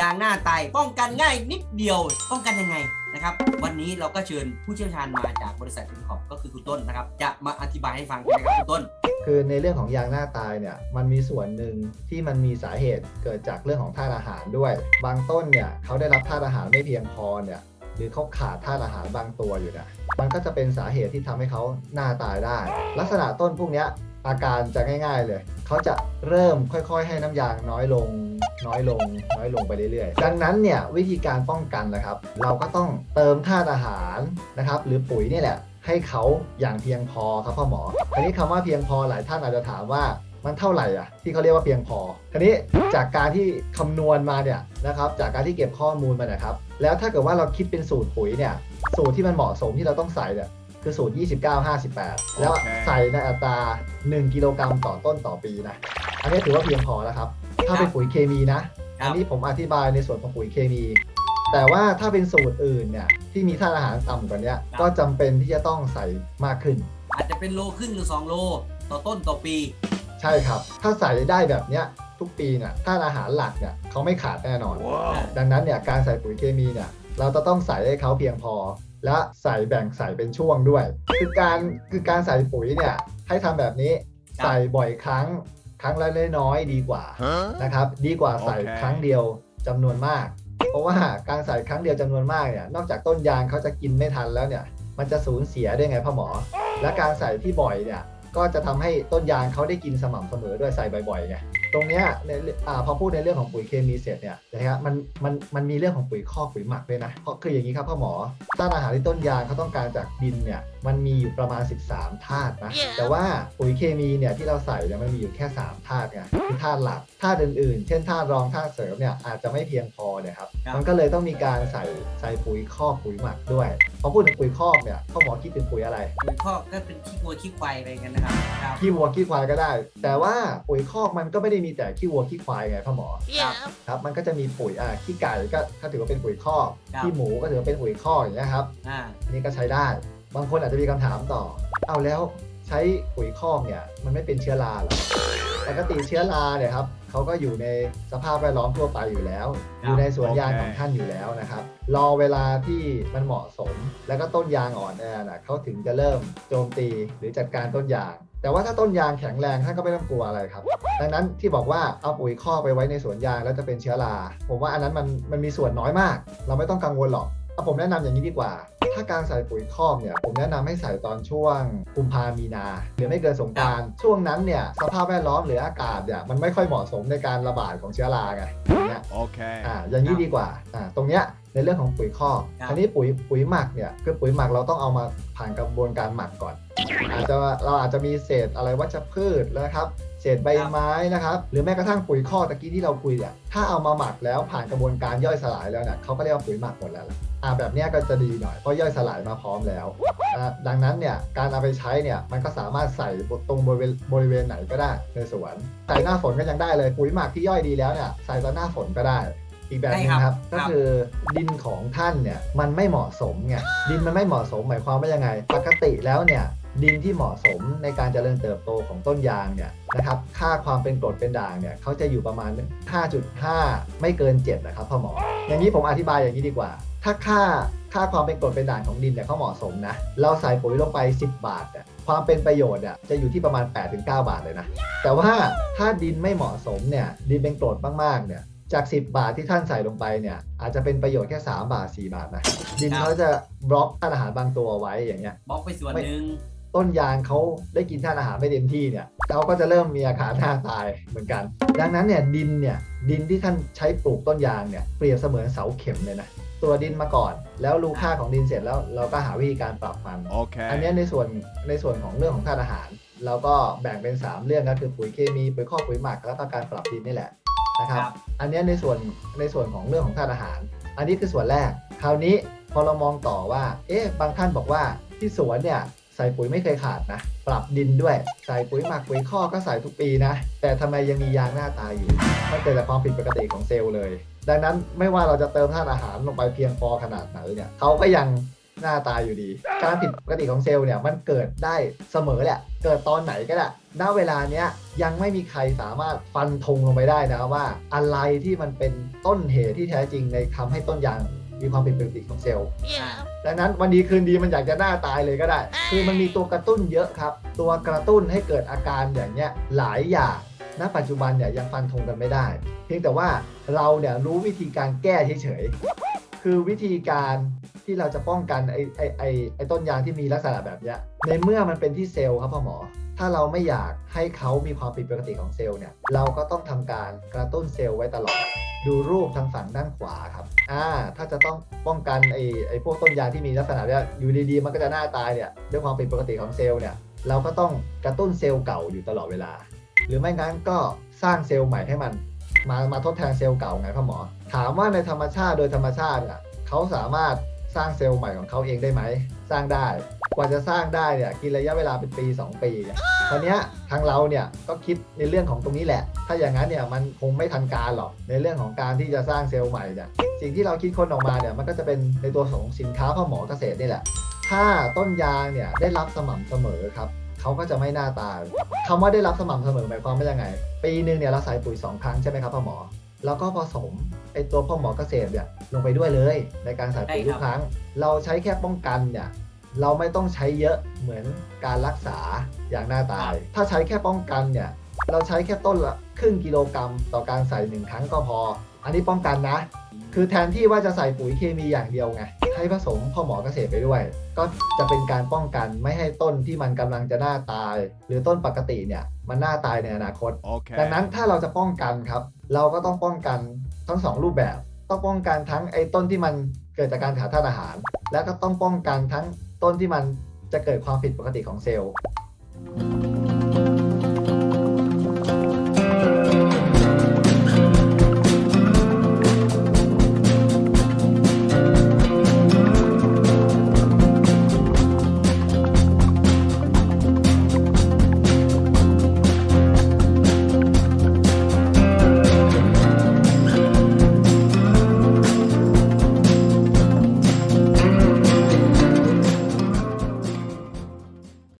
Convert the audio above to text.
ยางหน้าตายป้องกันง่ายนิดเดียว ป้องกันยังไงนะครับ วันนี้เราก็เชิญผู้เชี่ยวชาญมาจากบริษัทอินคอปก็คือคุณต้นนะครับ จะมาอธิบายให้ฟังใช่ไหมครับคุณต้น คือในเรื่องของยางหน้าตายเนี่ยมันมีส่วนหนึ่งที่มันมีสาเหตุเกิดจากเรื่องของธาตุอาหารด้วย บางต้นเนี่ยเขาได้รับธาตุอาหารไม่เพียงพอเนี่ยหรือเขาขาดธาตุอาหารบางตัวอยู่เนี่ยมันก็จะเป็นสาเหตุที่ทำให้เขาหน้าตายได้ ลักษณะต้นพวกเนี้ย อาการจะง่ายๆเลย เขาจะเริ่มค่อยๆ ให้น้ำยางน้อยลง น้อยลง น้อยลงไปเรื่อยๆ ดังนั้นเนี่ยวิธีการป้องกันนะครับ เราก็ต้องเติมธาตุอาหารนะครับ หรือปุ๋ยนี่แหละ ให้เขาอย่างเพียงพอครับพ่อหมอทีนี้คำว่าเพียงพอหลายท่านอาจจะถามว่ามันเท่าไหร่อะที่เขาเรียกว่าเพียงพอทีนี้จากการที่คำนวณมาเนี่ยนะครับจากการที่เก็บข้อมูลมานะครับ แล้วถ้าเกิดว่าเราคิดเป็นสูตรปุ๋ยเนี่ยสูตรที่มันเหมาะสมที่เราต้องใส่เนี่ย คือสูตร 29 58 แล้วโอเคใส่ในอัตรา 1 กิโลกรัมต่อต้นต่อปีนะ อันนี้ถือว่าเพียงพอแล้วครับ ถ้าเป็นปุ๋ยเคมีนะครับอันนี้ผมอธิบายในส่วนของปุ๋ยเคมี แต่ว่าถ้าเป็นสูตรอื่นเนี่ยที่มีธาตุอาหารต่ำกว่านี้ก็จำเป็นที่จะต้องใส่มากขึ้น อาจจะเป็นโลครึ่งหรือ 2 โลต่อต้นต่อปี ใช่ครับ ถ้าใส่ได้แบบเนี้ยทุกปีเนี่ยธาตุอาหารหลักเนี่ยเขาไม่ขาดแน่นอน Wow. ดังนั้นเนี่ยการใส่ปุ๋ยเคมีเนี่ยเราจะต้องใส่ให้เขาเพียงพอ และใส่แบ่งใส่เป็นช่วงด้วย คือการคือการใส่ปุ๋ยเนี่ยให้ทำแบบนี้ครับใส่บ่อยครั้งครั้งละน้อยๆดีกว่า Huh? นะครับ ดีกว่าใส่โอเคครั้งเดียวจำนวนมาก เพราะว่าการใส่ครั้งเดียวจำนวนมากเนี่ยนอกจากต้นยางเขาจะกินไม่ทันแล้วเนี่ย มันจะสูญเสียได้ไงพ่อหมอ และการใส่ที่บ่อยเนี่ยก็จะทำให้ต้นยางเขาได้กินสม่ำเสมอด้วยใส่บ่อยๆไง ตรงเนี้ยในอาพอพูดในเรื่องของปุ๋ยเคมีเสร็จเนี่ยนะครับมันมันมันมีเรื่องของปุ๋ยคอกปุ๋ยหมักด้วยนะเพราะคืออย่างนี้ครับพ่อหมอต้านอาหารที่ต้นยางเขาต้องการจากดินเนี่ยมันมีอยู่ประมาณ 13ธาตุนะแต่ว่าปุ๋ยเคมีเนี่ยที่เราใส่เนี่ยมันมีอยู่แค่ 3ธาตุไงคือธาตุหลักธาตุอื่นๆ เช่นธาตุรองธาตุเสริมเนี่ยอาจจะไม่เพียงพอเนี่ยครับครับมันก็เลยต้องมีการใส่ใส่ปุ๋ยคอกปุ๋ยหมักด้วยพอพูดถึงปุ๋ยคอกเนี่ยพ่อหมอคิดถึงปุ๋ยอะไร ปุ๋ยคอกก็เป็นขี้วัวขี้ควายอะไรกันนะครับครับ ขี้วัวขี้ควายก็ได้ แต่ว่าปุ๋ยคอกมันก็ไม่ได้มีแต่ขี้วัวขี้ควายไงพ่อหมอครับครับมันก็จะมีปุ๋ยอ่าขี้ไก่ก็ถ้าถือว่าเป็นปุ๋ยคอกครับ ขี้หมูก็ถือว่าเป็นปุ๋ยคอกอย่างเงี้ยครับอ่า อันนี้ก็ใช้ได้ บางคนอาจจะมีคำถามต่อ เอาแล้ว ใช้ปุ๋ยคอกเนี่ยมันไม่เป็นเชื้อราเหรอปกติเชื้อราเนี่ยครับเขาก็อยู่ในสภาพแวดล้อมทั่วไปอยู่แล้ว อยู่ในสวนยางของท่านอยู่แล้วนะครับ รอเวลาที่มันเหมาะสม แล้วก็ต้นยางอ่อนแอนะเขาถึงจะเริ่มโจมตีหรือจัดการต้นยาง แต่ว่าถ้าต้นยางแข็งแรงท่านก็ไม่ต้องกลัวอะไรครับ ดังนั้นที่บอกว่าเอาปุ๋ยคอกไปไว้ในสวนยางแล้วจะเป็นเชื้อรา ผมว่าอันนั้นมันมันมีส่วนน้อยมาก เราไม่ต้องกังวลหรอกเอา ผมแนะนำอย่างนี้ดีกว่า ถ้าการใส่ปุ๋ยคอกเนี่ย ผมแนะนำให้ใส่ตอนช่วงกุมภามีนา หรือไม่เกินสงกรารช่วงนั้นเนี่ยสภาพแวดล้อมหรืออากาศเนี่ยมันไม่ค่อยเหมาะสมในการระบาดของเชื้อราไงอย่างเงี้ย Okay. อ่าอย่างนี้ดีกว่าอ่าตรงเนี้ย ในเรื่องของปุ๋ยคอกครับทีนี้ปุ๋ยปุ๋ยหมักเนี่ยคือปุ๋ยหมักเราต้องเอามาผ่านกระบวนการหมักก่อน อาจจะเราอาจจะมีเศษอะไรวัชพืชนะครับเศษใบไม้นะครับหรือแม้กระทั่งปุ๋ยคอกตะกี้ที่เราคุยเนี่ยถ้าเอามาหมักแล้วผ่านกระบวนการย่อยสลายแล้วเนี่ยเขาก็เรียกว่าปุ๋ยหมักหมดแล้วล่ะอ่าแบบเนี้ยก็จะดีหน่อยเพราะย่อยสลายมาพร้อมแล้วอ่าดังนั้นเนี่ยการเอาไปใช้เนี่ยมันก็สามารถใส่ตรงบริเวณบริเวณไหนก็ได้ในสวนใส่หน้าฝนก็ยังได้เลยปุ๋ยหมักที่ย่อยดีแล้วเนี่ยใส่ตอนหน้าฝนก็ได้ อีกแบบหนึงได้คครัรับบก็ครับคือดินของท่านเนี่ยมันไม่เหมาะสมไงดินมันไม่เหมาะสมหมายความว่ายังไง ปกติแล้วเนี่ยดินที่เหมาะสมในการเจริญเติบโตของต้นยางเนี่ยนะครับค่าความเป็นกรดเป็นด่างเนี่ยเขาจะอยู่ประมาณ 5.5 ไม่เกิน7นะครับพ่อหมอ อย่างนี้ผมอธิบายอย่างนี้ดีกว่า ถ้าค่าค่าความเป็นกรดเป็นด่างของดินเนี่ยเขาเหมาะสมนะเราใส่ปุ๋ยลงไป 10 บาทเนี่ยความเป็นประโยชน์อะจะอยู่ที่ประมาณ 8-9 บาทเลยนะแต่ว่าถ้าดินไม่เหมาะสมเนี่ยดินเป็นกรดมากๆเนี่ย จาก 10 บาทที่ท่านใส่ลงไปเนี่ย อาจจะเป็นประโยชน์แค่ 3 บาท 4 บาทนะดินครับเขาจะบล็อกธาตุอาหารบางตัวเอาไว้อย่างเงี้ยบล็อกไปส่วนหนึ่งต้นยางเขาได้กินธาตุอาหารไม่เต็มที่เนี่ยเขาก็จะเริ่มมีอาการหน้าตายเหมือนกัน ดังนั้นเนี่ยดินเนี่ยดินที่ท่านใช้ปลูกต้นยางเนี่ยเปรียบเสมือนเสาเข็มเลยนะตัวดินมาก่อน แล้วรู้ค่าของดินเสร็จแล้วเราก็หาวิธีการปรับมันอันเนี้ Okay. ยในส่วนในส่วนของเรื่องของธาตุอาหารเราก็แบ่งเป็น 3 เรื่องก็คือปุ๋ยเคมีปุ๋ยคอกปุ๋ยหมักแล้วก็การปรับดินนี่แหละ นะครับครับ อันเนี้ยในส่วนในส่วนของเรื่องของธาตุอาหาร อันนี้คือส่วนแรก คราวนี้พอเรามองต่อว่า เอ๊ะ บางท่านบอกว่าที่สวนเนี่ยใส่ปุ๋ยไม่เคยขาดนะ ปรับดินด้วย ใส่ปุ๋ยหมักปุ๋ยคอกก็ใส่ทุกปีนะ แต่ทำไมยังมียางหน้าตายอยู่ มันเกิดจากความผิดปกติของเซลล์เลย ดังนั้นไม่ว่าเราจะเติมธาตุอาหารลงไปเพียงพอขนาดไหนเนี่ยเขาก็ยัง หน้าตายอยู่ดี การผิดปกติของเซลล์เนี่ยมันเกิดได้เสมอแหละ เกิดตอนไหนก็ได้ ณ เวลาเนี้ยยังไม่มีใครสามารถฟันธงลงไปได้นะว่า อะไรที่มันเป็นต้นเหตุที่แท้จริงในทำให้ต้นยางมีความผิดปกติของเซลล์ดังนั้นวันดีคืนดีมันอยากจะหน้าตายเลยก็ได้ คือมันมีตัวกระตุ้นเยอะครับ ตัวกระตุ้นให้เกิดอาการอย่างเงี้ยหลายอย่าง ณ ปัจจุบันเนี่ยยังฟันธงกันไม่ได้ เพียงแต่ว่าเราเนี่ยรู้วิธีการแก้เฉยๆ คือวิธีการ ที่เราจะป้องกันไอ้ไอไอไอต้นยางที่มีลักษณะแบบเนี้ยในเมื่อมันเป็นที่เซลล์ครับพ่อหมอ ถ้าเราไม่อยากให้เขามีความผิดปกติของเซลล์เนี่ยเราก็ต้องทำการกระตุ้นเซลล์ไว้ตลอด ดูรูปทางฝั่งด้านขวาครับอ่าถ้าจะต้องป้องกันไอ้ไอพวกต้นยางที่มีลักษณะเนี่ยอยู่ดีๆมันก็จะหน้าตายเนี่ยด้วยความผิดปกติของเซลล์เนี่ยเราก็ต้องกระตุ้นเซลล์เก่าอยู่ตลอดเวลา หรือไม่งั้นก็สร้างเซลล์ใหม่ให้มันมามาทดแทนเซลล์เก่าไงพ่อหมอ ถามว่าในธรรมชาติโดยธรรมชาติเนี่ยเขาสามารถ สร้างเซลล์ใหม่ของเขาเองได้ไหม สร้างได้ กว่าจะสร้างได้เนี่ยกินระยะเวลาเป็นปี 2 ปีเนี่ยคราวเนี้ยทางเราเนี่ยก็คิดในเรื่องของตรงนี้แหละ ถ้าอย่างนั้นเนี่ยมันคงไม่ทันการหรอกในเรื่องของการที่จะสร้างเซลล์ใหม่เนี่ยสิ่งที่เราคิดค้นออกมาเนี่ยมันก็จะเป็นในตัวของสินค้าพ่อหมอเกษตรนี่แหละ ถ้าต้นยางเนี่ยได้รับสม่ำเสมอครับเขาก็จะไม่หน้าตายคำว่าได้รับสม่ำเสมอหมายความว่ายังไง ปีหนึ่งเนี่ยเราใส่ปุ๋ยสองครั้งใช่ไหมครับพ่อหมอ แล้วก็ผสมไอตัวพ่อหมอเกษตรเนี่ยลงไปด้วยเลย ในการใส่ปุ๋ยได้ครับทุกครั้ง เราใช้แค่ป้องกันเนี่ยเราไม่ต้องใช้เยอะเหมือนการรักษาอย่างหน้าตาย ถ้าใช้แค่ป้องกันเนี่ยเราใช้แค่ต้นละครึ่งกิโลกรัมต่อการใส่หนึ่งครั้งก็พอ อันนี้ป้องกันนะ คือแทนที่ว่าจะใส่ปุ๋ยเคมีอย่างเดียวไงให้ผสมพ่อหมอเกษตรไปด้วย ก็จะเป็นการป้องกันไม่ให้ต้นที่มันกำลังจะหน้าตาย หรือต้นปกติเนี่ยมันหน้าตายในอนาคต Okay. ดังนั้นถ้าเราจะป้องกันครับ เราก็ต้องป้องกันทั้งสองรูปแบบ ต้องป้องกันทั้งไอ้ต้นที่มันเกิดจากการขาดธาตุอาหาร แล้วก็ต้องป้องกันทั้งต้นที่มันจะเกิดความผิดปกติของเซลล์